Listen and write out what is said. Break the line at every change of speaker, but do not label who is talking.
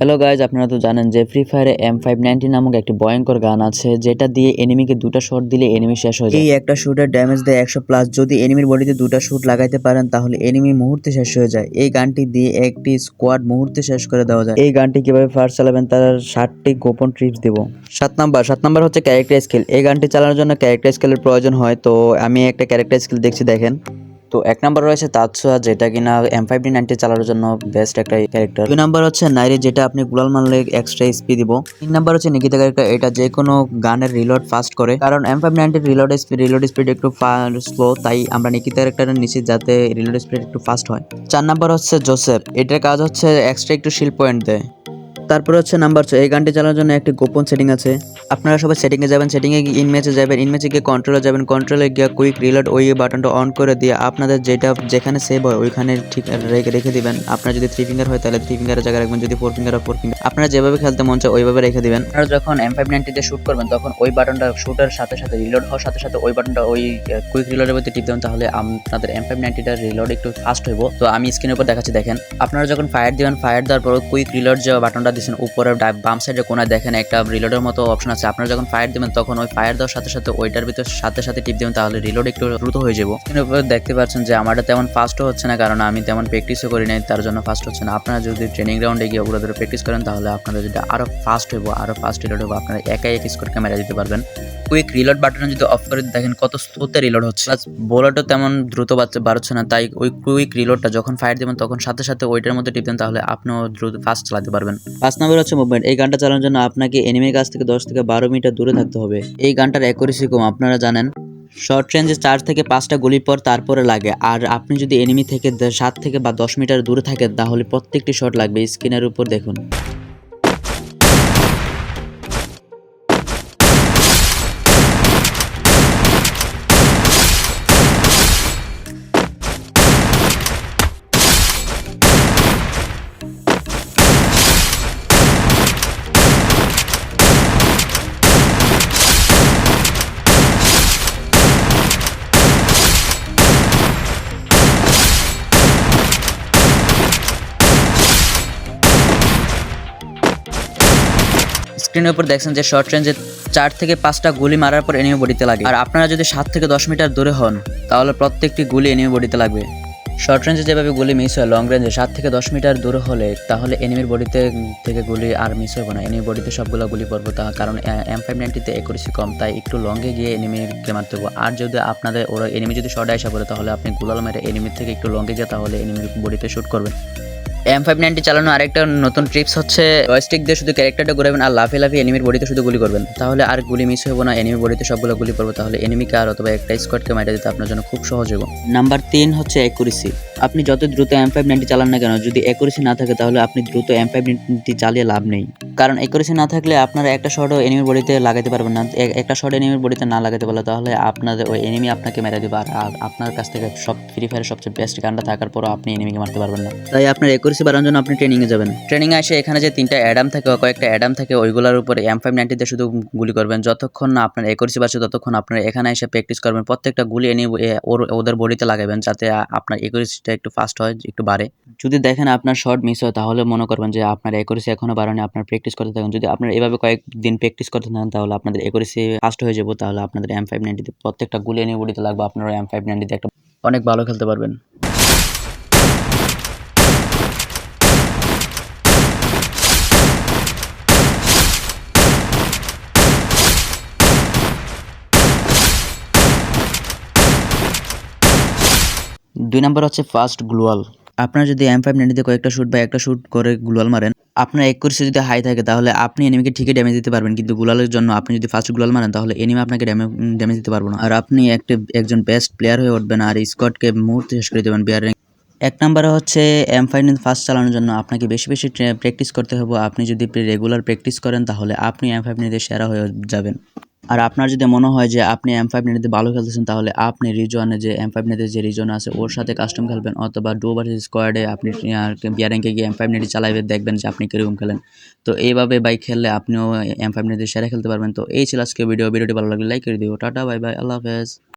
Hello guys আপনারা তো জানেন যে ফ্রি ফায়ারে এম ফাইভ নাইনটি নামক একটি ভয়ঙ্কর গান আছে যেটা দিয়ে এনিমিকে দুটো শট দিলে এনিমি শেষ হয়ে যায়। এই একটা শুটের ড্যামেজ দেয় একশো প্লাস যদি এনিমির বডিতে দুটো শুট লাগাইতে পারেন তাহলে এনিমি মুহূর্তে শেষ হয়ে যায়। এই গানটি দিয়ে একটি স্কোয়াড মুহূর্তে শেষ করে দেওয়া যায়। এই গানটি কীভাবে ফার্স্ট চালাবেন তার ষাটটি গোপন ট্রিপস দেব। সাত নাম্বার সাত নাম্বার হচ্ছে ক্যারেক্টার স্কিল এই গানটি চালানোর জন্য ক্যারেক্টার স্কিলের প্রয়োজন হয় তো আমি একটা ক্যারেক্টার স্কিল দেখছি দেখেন। তো এক নাম্বার রয়েছে তাৎসুয়া যেটা কিনা এম ফাইভ ডি নাইনটি চালানোর জন্য বেস্ট একটা ক্যারেক্টার দুই নাম্বার হচ্ছে নাইরে, যেটা আপনি গুলাল মারলে এক্সট্রা স্পি দিব। তিন নাম্বার হচ্ছে নিকিতা ক্যারেক্টার এটা যে কোনো গানের রিলোড ফাস্ট করে। কারণ এম ফাইভ নাইনটির রিলোড স্পিড রিলোড স্পিড একটু স্লো তাই আমরা নিকিতা ক্যারেক্টারের নিচে যাতে রিলোড স্পিড একটু ফাস্ট হয়। চার নাম্বার হচ্ছে জোসেফ এটার কাজ হচ্ছে এক্সট্রা একটু শিল পয়েন্ট দেয়। তারপর হচ্ছে নাম্বার ছয় এই গানটি চালানোর জন্য একটি গোপন সেটিং আছে। আপনারা সবাই সেটিংয়ে যাবেন সেটিংয়ে গিয়ে ইনম্যাচে যাবেন ইনমেচে গিয়ে কন্ট্রোলে যাবেন কন্ট্রোলে গিয়ে কুইক রিলোড ওই বাটনটা অন করে দিয়ে আপনাদের যেটা যেখানে সেভ হয় ওইখানে ঠিক রেখে রেখে দিবেন। আপনার যদি থ্রি ফিঙ্গার হয় তাহলে থ্রি ফিঙ্গারের জায়গায় রাখবেন, যদি ফোর ফিঙ্গার ফোর ফিঙ্গার আপনারা যেভাবে খেলতে মন চায় ওইভাবে রেখে দিবেন। আপনারা যখন এম ফাইভ নাইনটিতে শুট করবেন, তখন ওই বাটনটা শুটের সাথে সাথে রিলোড হওয়ার সাথে সাথে ওই বাটনটা ওই কুইক রিলোডের মধ্যে টিপ দেবেন, তাহলে আপনাদের এম ফাইভ নাইনটিটার রিলোড একটু ফাস্ট হইব। তো আমি স্ক্রিনের উপর দেখাচ্ছি, দেখেন। আপনারা যখন ফায়ার দিবেন ফায়ার দেওয়ার পর কুইক রিলোড যে বাটনটা দিচ্ছেন উপরে বাম সাইডে কোনায় দেখেন একটা রিলোডের মতো অপশন আছে। আপনারা যখন ফায়ার দিবেন, তখন ওই ফায়ার দেওয়ার সাথে সাথে ওইটার ভিতর সাথে সাথে টিপ দিবেন, তাহলে রিলোড একটু দ্রুত হয়ে যাব। দেখতে পাচ্ছেন যে আমারটা তেমন ফাস্টও হচ্ছে না, কারণ আমি তেমন প্র্যাকটিসও করি নাই, তার জন্য ফাস্ট হচ্ছে না। আপনারা যদি ট্রেনিং গ্রাউন্ডে গিয়ে ওগুলো ধরে প্র্যাকটিস করেন, তাহলে আপনাদের যদি আরও ফাস্ট হইব আরও ফাস্ট রিলোড হব আপনারা একাই এক স্কোর ক্যামেরা দিতে পারবেন। কুইক রিলোড বাটন যদি অফ করে দেখেন কত স্লোতে রিলোড হচ্ছে। বোলারটা তেমন দ্রুত বাড়ছে না, তাই ওই কুইক রিলোডটা যখন ফায়ার দেবেন, তখন সাথে সাথে ওইটার মধ্যে টিপ দেন, তাহলে আপনিও দ্রুত ফাস্ট চালাতে পারবেন। পাঁচ নম্বর হচ্ছে মুভমেন্ট এই গানটা চালানোর জন্য আপনাকে এনিমির কাছ থেকে দশ থেকে বারো মিটার দূরে থাকতে হবে। এই গানটার অ্যাকুরেসি কম, আপনারা জানেন। শর্ট রেঞ্জে চার থেকে পাঁচটা গুলি পর তারপরে লাগে। আর আপনি যদি এনিমি থেকে সাত থেকে বা দশ মিটার দূরে থাকেন, তাহলে প্রত্যেকটি শট লাগবে। স্ক্রিনের উপর দেখুন। স্ক্রিনের উপর দেখছেন যে শর্ট রেঞ্জে চার থেকে পাঁচটা গুলি মারার পর এনিমি বডিতে লাগে। আর আপনারা যদি সাত থেকে দশ মিটার দূরে হন, তাহলে প্রত্যেকটি গুলি এনিমি বডিতে লাগবে। শর্ট রেঞ্জে যেভাবে গুলি মিস হয় লং রেঞ্জে সাত থেকে দশ মিটার দূরে হলে, তাহলে এনিমির বডিতে থেকে গুলি আর মিস হবে না। এনিমি বডিতে সবগুলো গুলি পড়ব, তা কারণ এম ফাইভ নাইনটিতে একুরেসি কম, তাই একটু লঙ্গে গিয়ে এনিমিকে মারতে হবে। আর যদি আপনাদের, ওরা এনিমি যদি শর্টে আসা পড়ে, তাহলে আপনি গুলাল মেরে এনিমির থেকে একটু লঙ্গে গিয়ে, তাহলে এনিমির বডিতে শ্যুট করবেন। এম ফাইভ নাইনটি চালানো আরেকটা নতুন ট্রিপস হচ্ছে জয়স্টিক দিয়ে শুধু ক্যারেক্টারটা ঘুরাবেন আর লাফে লাফে এনিমির বডিতে শুধু গুলি করবেন। তাহলে আর গুলি মিস হব না এনিমির বডিতে সবগুলো গুলি করব, তাহলে এনিমিকে আর অথবা একটা স্কোয়াডকে মাইটা দিতে আপনার জন্য খুব সহজ হবে নাম্বার তিন হচ্ছে অ্যাকুরেসি আপনি যত দ্রুত এম ফাইভ নাইনটি চালান না কেন, যদি অ্যাকুরেসি না থাকে তাহলে আপনি দ্রুত এম ফাইভ নাইনটি চালিয়ে লাভ নেই। কারণ অ্যাকুরেসি না থাকলে আপনারা একটা শটও এনিমির বডিতে লাগাতে পারবেন না। একটা শট এনিমির বডিতে না লাগাতে পারলে তাহলে আপনাদের ওই এনিমি আপনাকে মেরে দেবে। আর আপনার কাছ থেকে সব ফ্রি ফায়ারের সবচেয়ে বেস্ট গানটা থাকার পরও আপনি এনিমিকে মারতে পারবেন না। তাই আপনার একুরেসি বাড়ানোর জন্য আপনি ট্রেনিংয়ে যাবেন। ট্রেনিংয়ে এসে এখানে যে তিনটা অ্যাডাম থাকে কয়েকটা অ্যাডাম থাকে ওইগুলোর উপরে এম ফাইভ নাইনটিতে শুধু গুলি করবেন। যতক্ষণ না আপনার একুরেসি বাড়ছে ততক্ষণ আপনার এখানে এসে প্র্যাকটিস করবেন। প্রত্যেকটা গুলি এনে ওর ওদের বডিতে লাগাবেন যাতে আপনার একুরেসিটা একটু ফাস্ট হয় একটু বাড়ে। যদি দেখেন আপনার শর্ট মিস হয় তাহলে মনে করবেন যে আপনার একুরেসি এখনও বাড়ানি আপনার প্র্যাকটিস করতে থাকুন। যদি আপনার এভাবে কয়েকদিন প্র্যাকটিস করতে থাকেন তাহলে আপনাদের একুরেসি ফাস্ট হয়ে যাব তাহলে আপনাদের এম ফাইভ নাইনটিতে প্রত্যেকটা গুলি এনে বডিতে লাগবে আপনারা এম ফাইভ নাইনটিতে একটা অনেক ভালো খেলতে পারবেন। দুই নম্বর হচ্ছে ফার্স্ট গ্লোয়াল আপনার যদি এম ফাইভ নাইনটিতে কয়েকটা শুট বা একটা শুট করে গ্লোয়াল মারেন, আপনার একুরেসি যদি হাই থাকে, তাহলে আপনি এনিমিকে ঠিকই ড্যামেজ দিতে পারবেন। কিন্তু গুলালের জন্য আপনি যদি ফার্স্ট গুলাল মারেন, তাহলে এনিমি আপনাকে ড্যামেজ দিতে পারব না। আর আপনি একটা, একজন বেস্ট প্লেয়ার হয়ে উঠবেন আর স্কোয়াডকে মুহূর্তে শেষ করে দেবেন বিয়ার এক নম্বরে হচ্ছে এম ফাইনাল ফার্স্ট চালানোর জন্য আপনাকে বেশি বেশি প্র্যাকটিস করতে হবে। আপনি যদি রেগুলার প্র্যাকটিস করেন, তাহলে আপনি এম ফাইভ নিতে সেরা হয়ে যাবেন। আর আপনার যদি মনে হয় যে আপনি এম ফাইভ নিতে ভালো খেলতেছেন, তাহলে আপনি রিজনে যে এম ফাইভ নিতে যে রিজন আছে, ওর সাথে কাস্টম খেলবেন অথবা ডো স্কোয়াডে আপনি বিয়ারেঙ্কে গিয়ে এম ফাইভ নিতে চালাইবে, দেখবেন যে আপনি কীরকম খেলেন। তো এইভাবে বাইক খেললে আপনিও এম ফাইভ নিতে সেরা খেলতে পারবেন। তো এই ছিল আজকে ভিডিও ভিডিওটি ভালো লাগলে লাইক করে দিও। টাটা বাই বাই আল্লাহ হাফেজ।